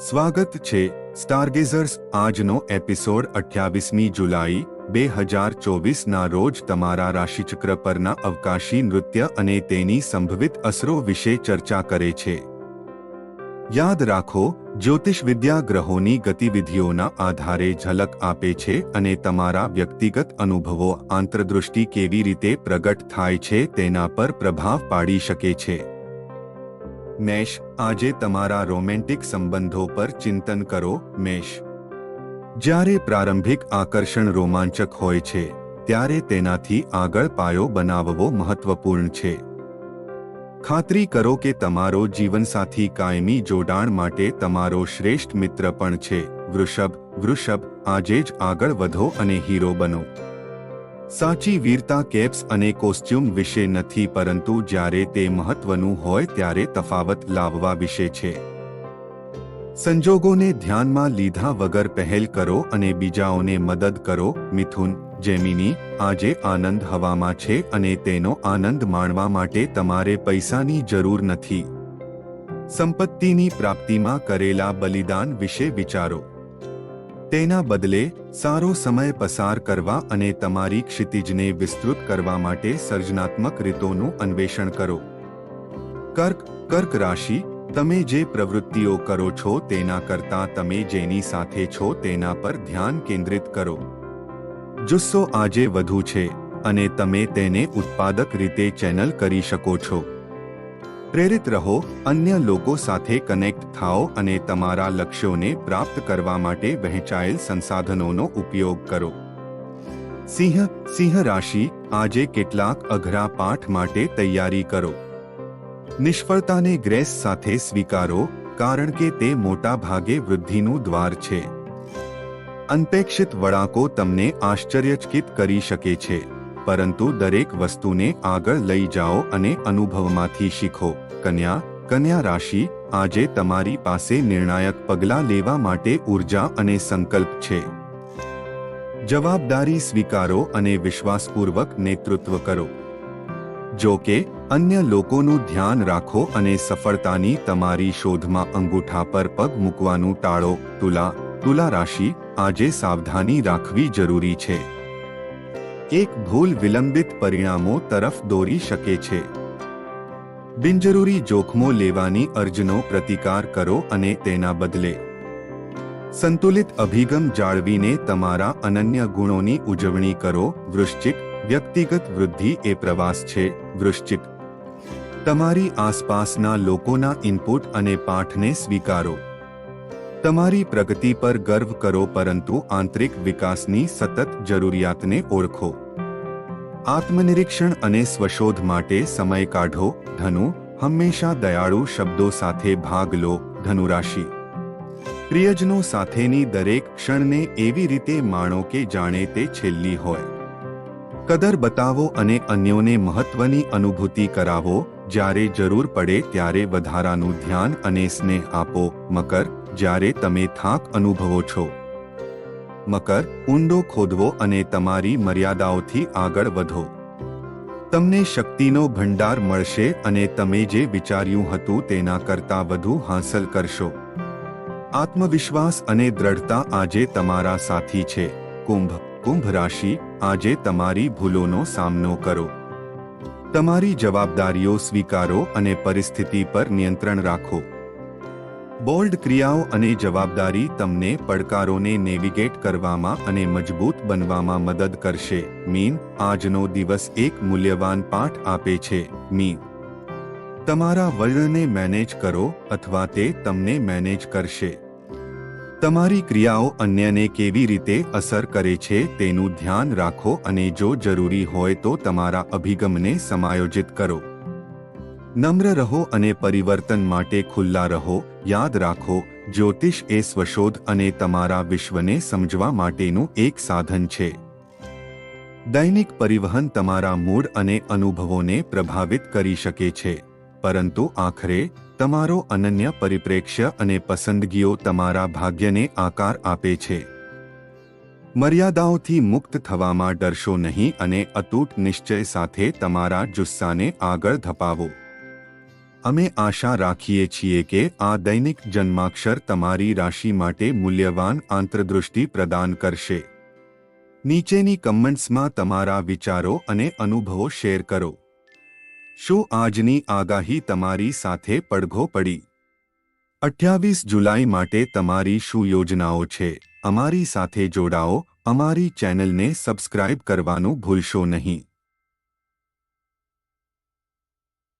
સ્વાગત છે સ્ટારગેઝર્સ આજનો એપિસોડ અઠ્યાવીસમી જુલાઈ, બે હજાર ચોવીસના રોજ તમારા રાશિચક્ર પરના અવકાશી નૃત્ય અને તેની સંભવિત અસરો વિશે ચર્ચા કરે છે. યાદ રાખો, જ્યોતિષ વિદ્યા ગ્રહોની ગતિવિધિઓના આધારે ઝલક આપે છે અને તમારા વ્યક્તિગત અનુભવો આંતરદૃષ્ટિ કેવી રીતે પ્રગટ થાય છે તેના પર પ્રભાવ પાડી શકે છે. મેષ આજે તમારા રોમેન્ટિક સંબંધો પર ચિંતન કરો મેષ જ્યારે પ્રારંભિક આકર્ષણ રોમાંચક હોય છે, ત્યારે તેનાથી આગળ પાયો બનાવવો મહત્વપૂર્ણ છે. ખાતરી કરો કે તમારો જીવનસાથી કાયમી જોડાણ માટે તમારો શ્રેષ્ઠ મિત્ર પણ છે. વૃષભ વૃષભ, આજે જ આગળ વધો અને હીરો બનો. સાચી વીરતા, કેપ્સ અને કોસ્ચ્યુમ વિશે નથી, પરંતુ જ્યારે તે મહત્વનું હોય ત્યારે તફાવત લાવવા વિશે છે. સંજોગોને ધ્યાનમાં લીધા વગર પહેલ કરો અને બીજાઓને મદદ કરો, મિથુન, જેમિની, આજે આનંદ હવામાં છે અને તેનો આનંદ માણવા માટે તમારે પૈસાની જરૂર નથી. સંપત્તિની પ્રાપ્તિમાં કરેલા બલિદાન વિશે વિચારો. તેના બદલે સારો સમય પસાર કરવા અને તમારી ક્ષિતિજને વિસ્તૃત કરવા માટે સર્જનાત્મક રીતોનું અન્વેષણ કરો. કર્ક કર્ક રાશિ, તમે જે પ્રવૃત્તિઓ કરો છો તેના કરતાં તમે જેની સાથે છો તેના પર ધ્યાન કેન્દ્રિત કરો. જુસ્સો આજે વધુ છે, અને તમે તેને ઉત્પાદક રીતે ચેનલ કરી શકો છો. પ્રેરિત રહો, અન્ય લોકો સાથે કનેક્ટ થાઓ અને તમારા લક્ષ્યોને પ્રાપ્ત કરવા માટે વહેંચાયેલ સંસાધનોનો ઉપયોગ કરો. સિંહ સિંહ રાશિ, આજે કેટલાક અઘરા પાઠ માટે તૈયારી કરો. નિષ્ફળતાને ગ્રેસ સાથે સ્વીકારો, કારણ કે તે મોટા ભાગે વૃદ્ધિનું દ્વાર છે. અનપેક્ષિત વળાંકો તમને આશ્ચર્યચકિત કરી શકે છે. પરંતુ દરેક વસ્તુને આગળ લઈ જાઓ અને અનુભવમાંથી શીખો. કન્યા કન્યા રાશિ, આજે તમારી પાસે નિર્ણાયક પગલાં લેવા માટે ઊર્જા અને સંકલ્પ છે. જવાબદારી સ્વીકારો અને વિશ્વાસપૂર્વક નેતૃત્વ કરો. જો કે, અન્ય લોકોનું ધ્યાન રાખો અને સફળતાની તમારી શોધમાં અંગૂઠા પર પગ મૂકવાનું ટાળો. તુલા તુલા રાશિ, આજે સાવધાની રાખવી જરૂરી છે. એક ભૂલ વિલંબિત પરિણામો તરફ દોરી શકે છે. બિનજરૂરી જોખમો લેવાની અરજનો પ્રતિકાર કરો અને તેના બદલે. સંતુલિત અભિગમ જાળવીને તમારા અનન્ય ગુણોની ઉજવણી કરો. વૃશ્ચિક, વ્યક્તિગત વૃદ્ધિ એ પ્રવાસ છે. વૃશ્ચિક. તમારી આસપાસના લોકોના ઇનપુટ અને પાઠને સ્વીકારો. તમારી પ્રગતિ પર ગર્વ કરો, પરંતુ આંતરિક વિકાસની સતત જરૂરિયાતને ઓળખો. આત્મનિરીક્ષણ અને સ્વશોધ માટે સમય કાઢો, ધનુ, હંમેશા દયાળુ શબ્દો સાથે ભાગ લો, ધનુરાશિ. પ્રિયજનો સાથેની દરેક ક્ષણને એવી રીતે માણો કે જાણે તે છેલ્લી હોય. કદર બતાવો અને અન્યોને મહત્વની અનુભૂતિ કરાવો, જ્યારે જરૂર પડે ત્યારે વધારાનું ધ્યાન અને સ્નેહ આપો, મકર, જ્યારે તમે થાક અનુભવો છો. મકર, ઊંડો ખોદવો અને તમારી મર્યાદાઓથી આગળ વધો. તમને શક્તિનો ભંડાર મળશે અને તમે જે વિચાર્યું હતું તેના કરતાં વધુ હાંસલ કરશો. આત્મવિશ્વાસ અને દ્રઢતા આજે તમારા સાથી છે. કુંભ કુંભ રાશિ, આજે તમારી ભૂલોનો સામનો કરો. તમારી જવાબદારીઓ સ્વીકારો અને પરિસ્થિતિ પર નિયંત્રણ રાખો. બોલ્ડ ક્રિયાઓ અને જવાબદારી તમને પડકારોને નેવિગેટ કરવામાં અને મજબૂત બનવામાં મદદ કરશે. મીન, આજનો દિવસ એક મૂલ્યવાન પાઠ આપે છે. મીન, તમારા વલણને મેનેજ કરો અથવા તે તમને મેનેજ કરશે. તમારી ક્રિયાઓ અન્યને કેવી રીતે અસર કરે છે તેનું ધ્યાન રાખો અને જો જરૂરી હોય તો તમારા અભિગમને સમાયોજિત કરો. નમ્ર રહો અને પરિવર્તન માટે ખુલ્લા રહો, યાદ રાખો, જ્યોતિષ એ સ્વશોધ અને તમારા વિશ્વને સમજવા માટેનું એક સાધન છે. દૈનિક પરિવહન તમારા મૂડ અને અનુભવોને પ્રભાવિત કરી શકે છે. પરંતુ આખરે, તમારો અનન્ય પરિપ્રેક્ષ્ય અને પસંદગીઓ તમારા ભાગ્યને આકાર આપે છે. મર્યાદાઓથી મુક્ત થવામાં ડરશો નહીં અને અતૂટ નિશ્ચય સાથે તમારા જુસ્સાને આગળ ધપાવો. અમે આશા રાખીએ છીએ કે આ દૈનિક જન્માક્ષર તમારી રાશિ માટે મૂલ્યવાન આંતરદૃષ્ટિ પ્રદાન કરશે. નીચેની કમેન્ટ્સમાં તમારા વિચારો અને અનુભવો શેર કરો. શું આજની આગાહી તમારી સાથે પડઘો પડી? અઠ્યાવીસ જુલાઈ માટે તમારી શું યોજનાઓ છે? અમારી સાથે જોડાઓ, અમારી ચેનલને સબસ્ક્રાઇબ કરવાનું ભૂલશો નહીં.